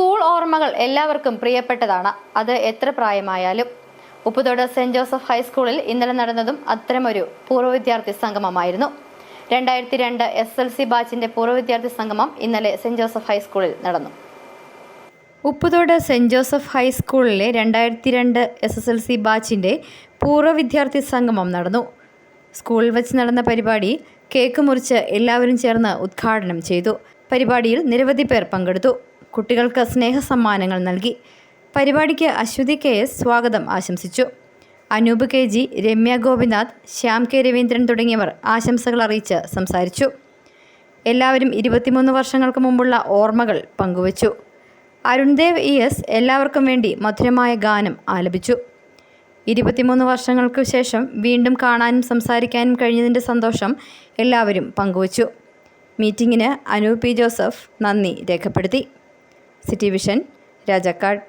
School ഓർമ്മകൾ എല്ലാവർക്കും പ്രിയപ്പെട്ടതാണ്. അത് എത്ര പ്രായമായാലും. ഉപ്പുതോട് സെന്റ് ജോസഫ് ഹൈസ്കൂളിൽ ഇന്നലെ നടന്നതും അത്തരമൊരു പൂർവ വിദ്യാർത്ഥി സംഗമമായിരുന്നു. രണ്ടായിരത്തി രണ്ട് എസ് എൽ സി ബാച്ചിന്റെ പൂർവ വിദ്യാർത്ഥി സംഗമം ഇന്നലെ സെന്റ് ജോസഫ് ഹൈസ്കൂളിൽ നടന്നു. ഉപ്പുതോട് സെന്റ് ജോസഫ് ഹൈസ്കൂളിലെ രണ്ടായിരത്തി രണ്ട് എസ് എസ് എൽ സി ബാച്ചിന്റെ പൂർവ വിദ്യാർത്ഥി സംഗമം നടന്നു. സ്കൂളിൽ വെച്ച് നടന്ന പരിപാടി കേക്ക് മുറിച്ച് എല്ലാവരും ചേർന്ന് ഉദ്ഘാടനം ചെയ്തു. പരിപാടിയിൽ നിരവധി പേർ പങ്കെടുത്തു. കുട്ടികൾക്ക് സ്നേഹ സമ്മാനങ്ങൾ നൽകി. പരിപാടിക്ക് അശ്വതി കെ എസ് സ്വാഗതം ആശംസിച്ചു. Anoop K G Ramya Gopinath Shyam K Raveendran തുടങ്ങിയവർ ആശംസകൾ അറിയിച്ച് സംസാരിച്ചു. എല്ലാവരും ഇരുപത്തിമൂന്ന് വർഷങ്ങൾക്ക് മുമ്പുള്ള ഓർമ്മകൾ പങ്കുവച്ചു. അരുൺദേവ് ഇ എസ് എല്ലാവർക്കും വേണ്ടി മധുരമായ ഗാനം ആലപിച്ചു. ഇരുപത്തിമൂന്ന് വർഷങ്ങൾക്ക് ശേഷം വീണ്ടും കാണാനും സംസാരിക്കാനും കഴിഞ്ഞതിന്റെ സന്തോഷം എല്ലാവരും പങ്കുവച്ചു. മീറ്റിങ്ങിന് അനൂപ് പി ജോസഫ് നന്ദി രേഖപ്പെടുത്തി. City vision Rajakkad